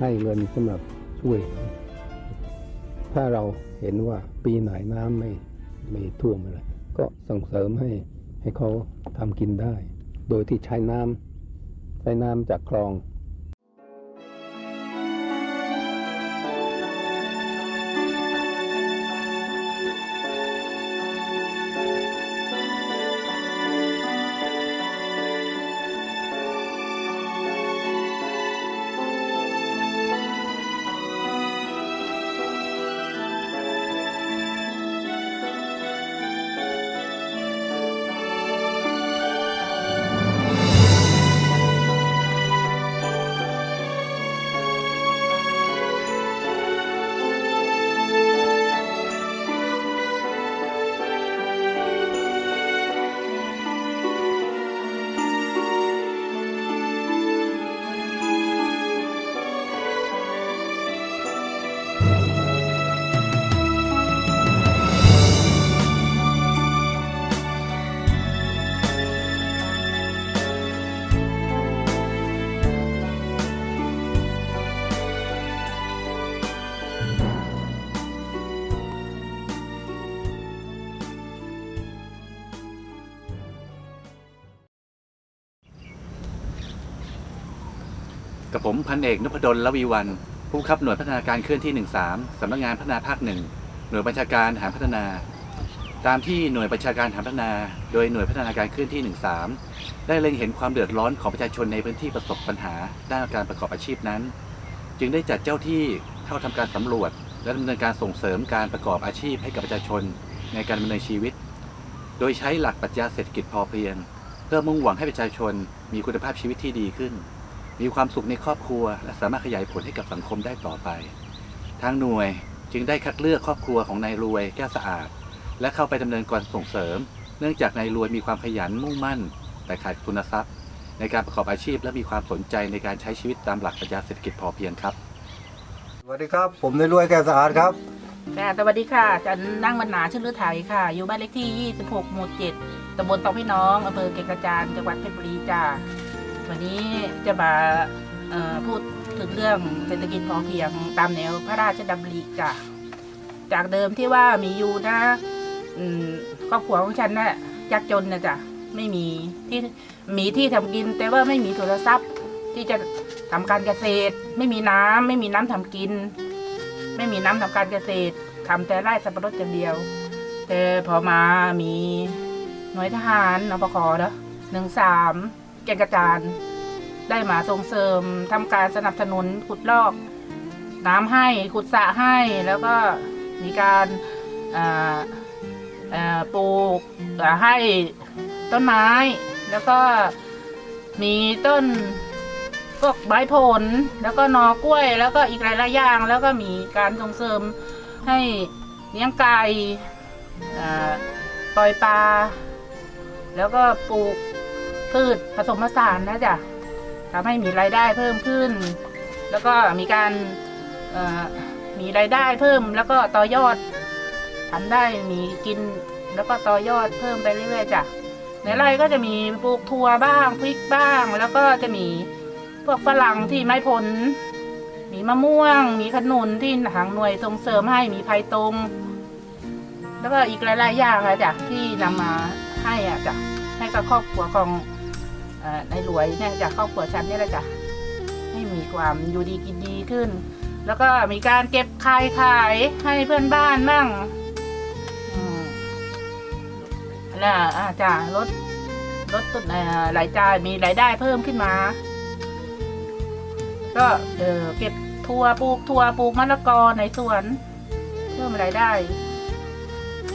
ให้เงินสำหรับช่วย ถ้าเราเห็นว่าปีไหนน้ำไม่ไม่ท่วมอะไรก็ส่งเสริมให้ให้เขาทำกินได้ โดยที่ใช้น้ำใช้น้ำจากคลอง กับผมพันเอกนพดลละวีวัน ผู้บับหน่วยพัฒนาการเคลื่อนที่ 13สำนักงานพัฒนาภาคหนึ่งหน่วยบัญชาการหารพัฒนา ตามที่หน่วยบัญชาการหารพัฒนา โดยหน่วยพัฒนาการเคลื่อนที่ 13 ได้เล็งเห็นความเดือดร้อนของประชาชนในพื้นที่ประสบปัญหาด้านการประกอบอาชีพนั้น จึงได้จัดเจ้าที่เข้าทำการสำรวจ และดำเนินการส่งเสริมการประกอบอาชีพให้กับประชาชนในการดำเนินชีวิต โดยใช้หลักปรัชญาเศรษฐกิจพอเพียง เพื่อมุ่งหวังให้ประชาชนมีคุณภาพชีวิตที่ดีขึ้น มีความสุขในครอบครัว และสามารถขยายผลให้กับสังคมได้ต่อไป ทางหน่วยจึงได้คัดเลือกครอบครัวของนายรวยแก้วสะอาด และเข้าไปดำเนินการส่งเสริม เนื่องจากนายรวยมีความขยันมุ่งมั่น แต่ขาดทุนทรัพย์ ในการประกอบอาชีพและมีความสนใจในการใช้ชีวิตตามหลักปรัชญาเศรษฐกิจพอเพียงครับสวัสดีครับ ผมในรวยแก้วสะอาดครับค่ะสวัสดีค่ะจันนั่งวันหนาชื่อลือไทยค่ะ อยู่บ้านเลขที่ 26 หมู่ 7ตำบลตองพี่น้องอำเภอเกงกระจานจังหวัดเพชรบุรีจ้า วันนี้จะมาพูดถึงเรื่องเศรษฐกิจพอเพียงตามแนวพระราชดำริจ้ะจากเดิมที่ว่ามีอยู่นะครอบครัวของฉันนะ่ะยากจนนะจ้ะไม่มีที่มีที่ทำกิน แต่ว่าไม่มีโทรศัพท์ ที่จะทำการเกษตร ไม่มีน้ำไม่มีน้ำทำกิน ไม่มีน้ำทำการเกษตรทำแต่ไร่สับปะรดอย่างเดียว แต่พอมามีหน่วยทหารนปคเนาะหนึ่งสาม แกงกระจานได้มาส่งเสริมทำการสนับสนุนขุดลอก น้ำให้ขุดสระให้แล้วก็มีการปลูกให้ต้นไม้ แล้วก็มีต้นพวกใบผลแล้วก็นอกล้วย แล้วก็อีกหลายๆอย่างแล้วก็มีการส่งเสริมให้เลี้ยงไก่ปล่อยปลาแล้วก็ปลูก พืชผสมผสานนะจ๊ะทำให้มีรายได้เพิ่มขึ้น แล้วก็มีการมีรายได้เพิ่มแล้วก็ต่อยอดทำได้มีกินแล้วก็ต่อยอดเพิ่มไปเรื่อยๆจ้ะในไร่ก็จะมีปลูกถั่วบ้างพริกบ้าง แล้วก็จะมีพวกฝรั่งที่ไม้ผล มีมะม่วง มีขนุนที่ทางหน่วยส่งเสริมให้มีไผ่ตรง แล้วก็อีกหลายๆอย่างอะจ้ะที่นำมาให้อะจ้ะให้กับครอบครัวของ ในหลวยเนี่ยจากครอบครัวฉันเนี่ยแหละจ้ะให้มีความอยู่ดีกินดีขึ้น แล้วก็มีการเก็บขายขายให้เพื่อนบ้านมั่งอืมแล้วอ่าจ้ะลดลดต้นรายจ่ายมีรายได้เพิ่มขึ้นมา ก็เออเก็บทัวปลูกทัวปลูกมะละกอในสวน เพิ่มรายได้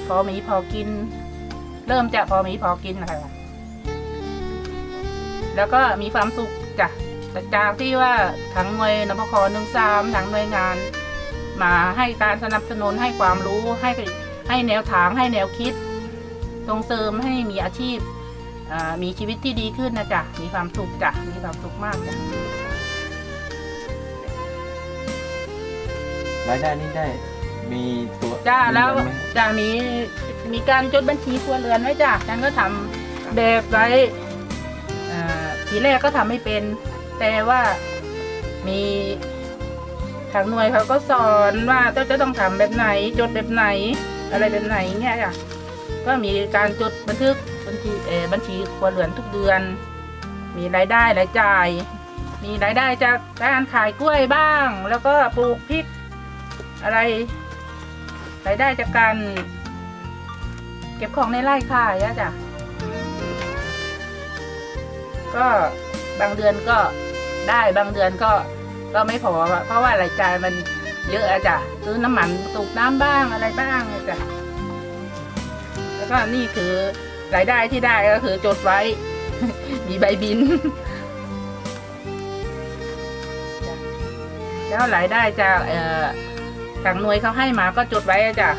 พอมีพอกิน เริ่มจะพอมีพอกินนะคะ แล้วก็มีความสุขจ้ะแต่จากที่ว่าทางหน่วยนพคหนึ่งสามทางหน่วยงาน มาให้การสนับสนุนให้ความรู้ให้ให้แนวทางให้แนวคิดส่งเสริมให้มีอาชีพอ่ามีชีวิตที่ดีขึ้นนะจ๊ะมีความสุขจ้ะมีความสุขมากจ้ะรายได้นี่ได้มีตัวจ้าแล้วมีเงินไหมจ้ามีมีการจดบัญชีครัวเรือนไว้จ้าฉันก็ทำแบบไว้อ่า ทีแรกก็ทำไม่เป็น แต่ว่ามีทางหน่วยเขาก็สอนว่าเจ้าจะต้องทำแบบไหน จดแบบไหน อะไรแบบไหนเนี่ยค่ะก็มีการจดบันทึกบัญชีเอบัญชีครัวเรือนทุกเดือน มีรายได้รายจ่าย มีรายได้จากการขายกล้วยบ้าง แล้วก็ปลูกพริกอะไรรายได้จากการเก็บของในไร่ขายอะจ้ะ ก็บางเดือนก็ได้บางเดือนก็ก็ไม่พอ เพราะว่ารายจ่ายมันเยอะอะจ้ะซื้อน้ำมันตูกน้ำบ้างอะไรบ้างจ้ะแล้วก็นี่คือรายได้ที่ได้ก็คือจดไว้ มีใบบิน แล้วรายได้จากเอ่อทางหน่วยเขาให้มาก็จดไว้อะจ้ะ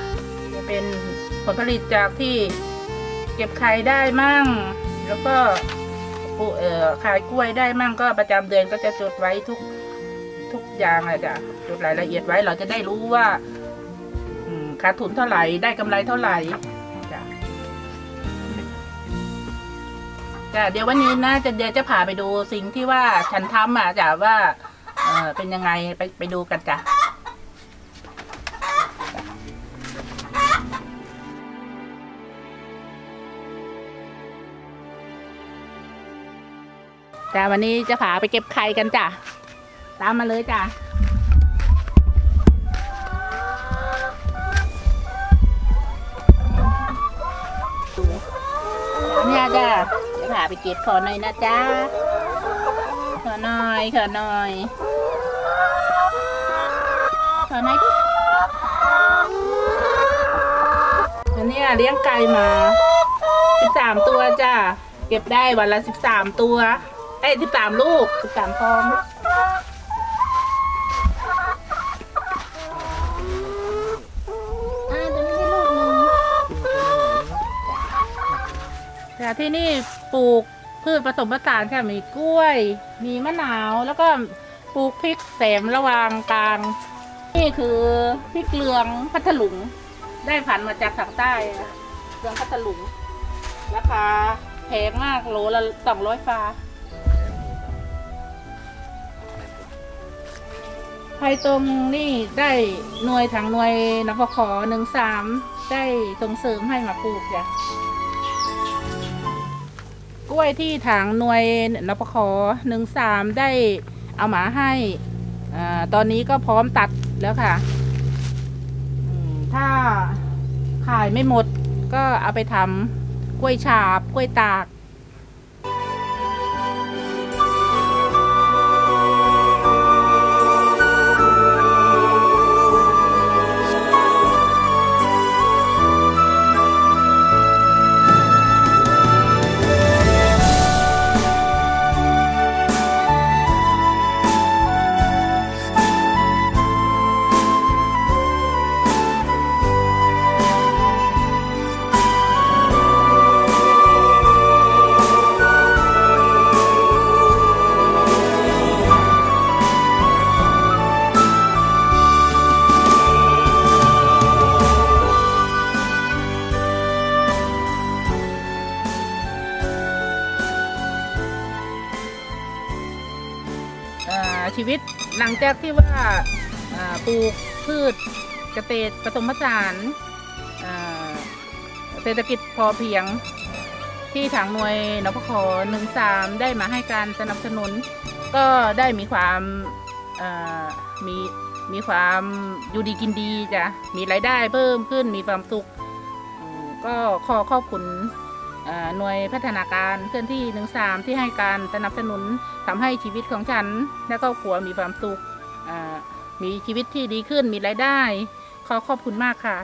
จะเป็นผลผลิตจากที่เก็บไข่ได้มั่ง แล้วก็ ขายกล้วยได้มั่งก็ประจำเดือนก็จะจดไว้ทุกทุกอย่างอะจ้ะจดรายละเอียดไว้เราจะได้รู้ว่าขาดทุนเท่าไหร่ได้กำไรเท่าไหร่จ้ะจ้ะเดี๋ยววันนี้นะจะเดี๋ยวจะพาไปดูสิ่งที่ว่าฉันทำอะจ้ะว่าเเป็นยังไงไปไปดูกันจ้ะ จ้ะวันนี้จะพาไปเก็บไข่กันจ้ะ ตามมาเลยจ้ะเนี่ยจ้ะจะพาไปเก็บขอหน่อยนะจ๊ะขอหน่อยขอหน่อยขอหน่อยดิอันนี้เลี้ยงไก่มาสิบสามตัวจ้ะ เก็บได้วันละสิบสามตัว เอ้สิบสามลูกสิบสามฟองอ่าตัวนี้ได้ลูกหนึงค่ที่นี่ปลูกพืชผสมผสานค่ะมีกล้วย มีมะนาวแล้วก็ปลูกพริกแสมระหวางกลาง นี่คือพริกเหลืองพัทลุง ได้พันธุ์มาจากทางใต้นะเหลืองพัทลุงราคาแพงมากโลละสองร้อยฟ้า ไผ่ตรงนี่ได้หน่วยทางหน่วยนพขหนึ่งสามได้ส่งเสริมให้มาปลูกจ้ะกล้วยที่ถังหน่วยนปคหนึ่งสามได้เอามาให้อตอนนี้ก็พร้อมตัดแล้วค่ะถ้าขายไม่หมดก็เอาไปทำกล้วยฉาบ กล้วยตาก หลังจากที่ว่าปลูกพืชเกษตรผสมผสานเศรษฐกิจพอเพียงที่ทางหน่วยนพคหนึ่งสามได้มาให้การสนับสนุน ก็ได้มีความมีมีความอยู่ดีกินดีจ้ะมีรายได้เพิ่มขึ้นมีความสุข ก็ขอขอบคุณหน่วยพัฒนาการเคลื่อนที่หนึ่งสามที่ให้การสนับสนุนทำให้ชีวิตของฉัน และครอบครัวมีความสุข มีชีวิตที่ดีขึ้นมีรายได้ ขอขอบคุณมากค่ะ